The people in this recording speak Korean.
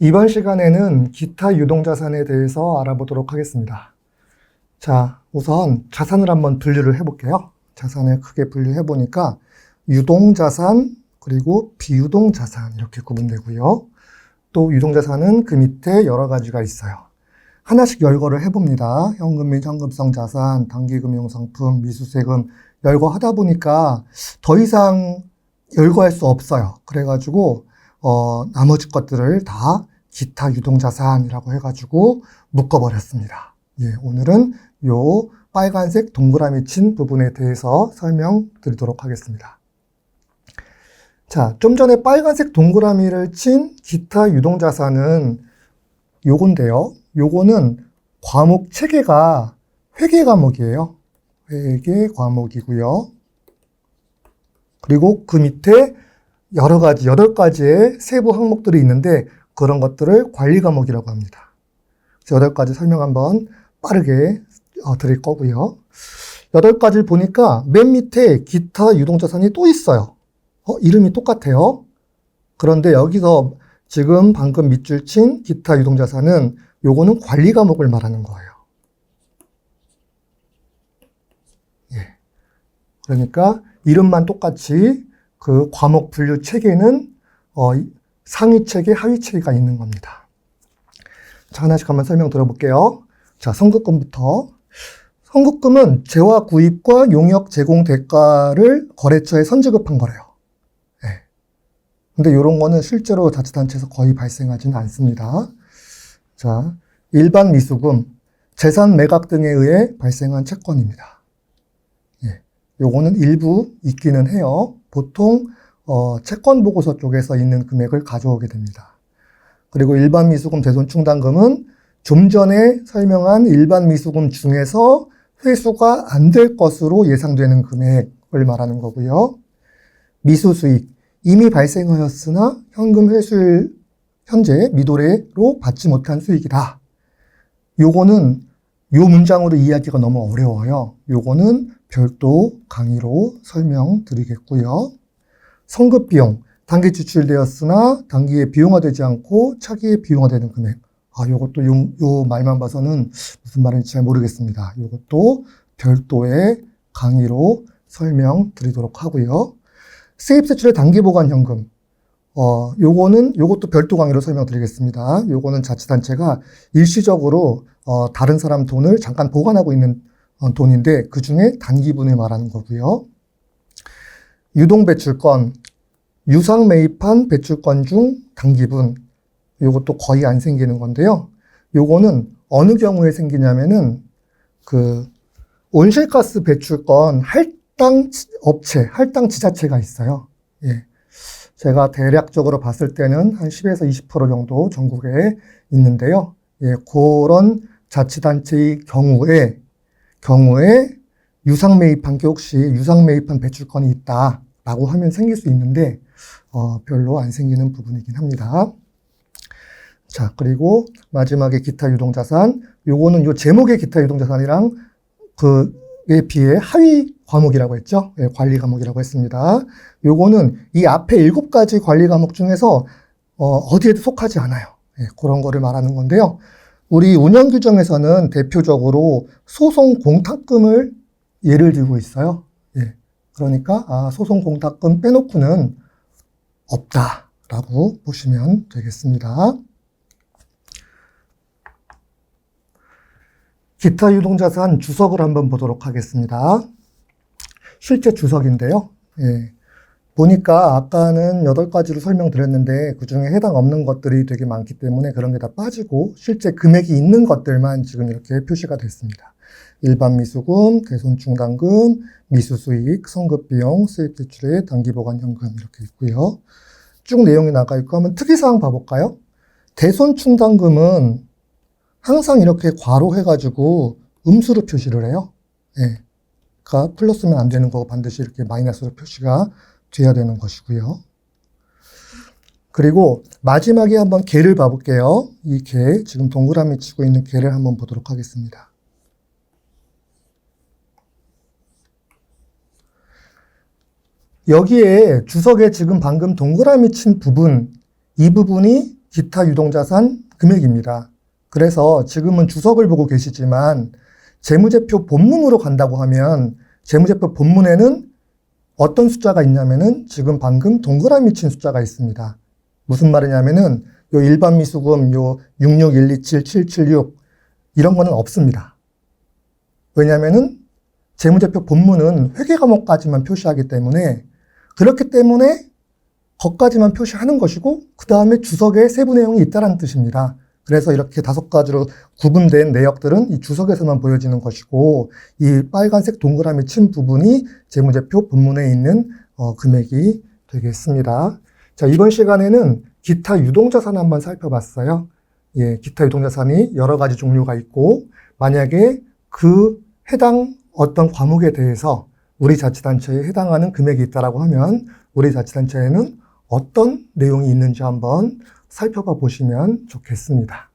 이번 시간에는 기타 유동자산에 대해서 알아보도록 하겠습니다. 자, 우선 자산을 한번 분류를 해볼게요. 자산을 크게 분류해 보니까 유동자산, 그리고 비유동자산 이렇게 구분되고요. 또 유동자산은 그 밑에 여러 가지가 있어요. 하나씩 열거를 해봅니다. 현금 및 현금성 자산, 단기금융상품, 미수세금 열거하다 보니까 더 이상 열거할 수 없어요. 그래가지고 어, 나머지 것들을 다 기타 유동자산이라고 해가지고 묶어버렸습니다. 예, 오늘은 요 빨간색 동그라미 친 부분에 대해서 설명드리도록 하겠습니다. 자, 좀 전에 빨간색 동그라미를 친 기타 유동자산은 요건데요. 요거는 과목 체계가 회계 과목이에요. 회계 과목이고요. 그리고 그 밑에 여러 가지, 여덟 가지의 세부 항목들이 있는데 그런 것들을 관리 과목이라고 합니다. 여덟 가지 설명 한번 빠르게 어, 드릴 거고요. 여덟 가지를 보니까 맨 밑에 기타 유동자산이 또 있어요. 어, 이름이 똑같아요. 그런데 여기서 지금 방금 밑줄 친 기타 유동자산은 요거는 관리 과목을 말하는 거예요. 예. 그러니까 이름만 똑같이 그 과목 분류 체계는 어, 상위 체계, 하위 체계가 있는 겁니다. 자, 하나씩 한번 설명 들어볼게요. 자, 선급금부터. 선급금은 재화 구입과 용역 제공 대가를 거래처에 선지급한 거래요. 예. 근데 이런 거는 실제로 자치단체에서 거의 발생하지는 않습니다. 자, 일반 미수금, 재산 매각 등에 의해 발생한 채권입니다. 예. 요거는 일부 있기는 해요. 보통 어, 채권 보고서 쪽에서 있는 금액을 가져오게 됩니다. 그리고 일반 미수금 대손 충당금은 좀 전에 설명한 일반 미수금 중에서 회수가 안 될 것으로 예상되는 금액을 말하는 거고요. 미수 수익 이미 발생하였으나 현금 회수일 현재 미도래로 받지 못한 수익이다. 요거는 요 문장으로 이해하기가 너무 어려워요. 요거는 별도 강의로 설명드리겠고요. 성급 비용, 단기 지출되었으나 단기에 비용화되지 않고 차기에 비용화되는 금액. 아, 요것도 요, 요 말만 봐서는 무슨 말인지 잘 모르겠습니다. 요것도 별도의 강의로 설명드리도록 하고요. 세입 세출의 단기 보관 현금. 어, 요거는, 요것도 별도 강의로 설명드리겠습니다. 요거는 자치단체가 일시적으로, 어, 다른 사람 돈을 잠깐 보관하고 있는 어, 돈인데, 그 중에 단기분을 말하는 거고요. 유동 배출권, 유상 매입한 배출권 중 단기분, 요것도 거의 안 생기는 건데요. 요거는 어느 경우에 생기냐면은, 그, 온실가스 배출권 할당 업체, 할당 지자체가 있어요. 예. 제가 대략적으로 봤을 때는 한 10에서 20% 정도 전국에 있는데요. 예, 그런 자치단체의 경우에, 경우에 유상 매입한 게 혹시 유상 매입한 배출권이 있다라고 하면 생길 수 있는데, 어, 별로 안 생기는 부분이긴 합니다. 자, 그리고 마지막에 기타 유동자산. 요거는 요 제목의 기타 유동자산이랑 그에 비해 하위 과목이라고 했죠. 예, 관리 과목이라고 했습니다. 요거는 이 앞에 일곱 가지 관리 과목 중에서 어, 어디에도 속하지 않아요. 예, 그런 거를 말하는 건데요. 우리 운영 규정에서는 대표적으로 소송 공탁금을 예를 들고 있어요. 예, 그러니까 아, 소송 공탁금 빼놓고는 없다라고 보시면 되겠습니다. 기타 유동자산 주석을 한번 보도록 하겠습니다. 실제 주석인데요. 예. 보니까 아까는 8가지로 설명드렸는데 그 중에 해당 없는 것들이 되게 많기 때문에 그런 게 다 빠지고 실제 금액이 있는 것들만 지금 이렇게 표시가 됐습니다. 일반 미수금, 대손충당금, 미수 수익, 성급 비용, 수입 대출의 단기 보관 현금 이렇게 있고요. 쭉 내용이 나가 있고 한번 특이사항 봐볼까요? 대손 충당금은 항상 이렇게 괄호 해가지고 음수로 표시를 해요. 예. 가 플러스면 안 되는 거고 반드시 이렇게 마이너스로 표시가 돼야 되는 것이고요. 그리고 마지막에 한번 개를 봐볼게요. 이 개, 지금 동그라미 치고 있는 개를 한번 보도록 하겠습니다. 여기에 주석에 지금 방금 동그라미 친 부분, 이 부분이 기타 유동자산 금액입니다. 그래서 지금은 주석을 보고 계시지만 재무제표 본문으로 간다고 하면 재무제표 본문에는 어떤 숫자가 있냐면은 지금 방금 동그라미 친 숫자가 있습니다. 무슨 말이냐면은 요 일반 미수금 요 66127, 이런 거는 없습니다. 왜냐면은 재무제표 본문은 회계 과목까지만 표시하기 때문에 그렇기 때문에 거까지만 표시하는 것이고 그 다음에 주석에 세부 내용이 있다는 뜻입니다. 그래서 이렇게 다섯 가지로 구분된 내역들은 이 주석에서만 보여지는 것이고 이 빨간색 동그라미 친 부분이 재무제표 본문에 있는 어, 금액이 되겠습니다. 자, 이번 시간에는 기타 유동자산 한번 살펴봤어요. 예, 기타 유동자산이 여러 가지 종류가 있고 만약에 그 해당 어떤 과목에 대해서 우리 자치단체에 해당하는 금액이 있다라고 하면 우리 자치단체에는 어떤 내용이 있는지 한번 살펴봐 보시면 좋겠습니다.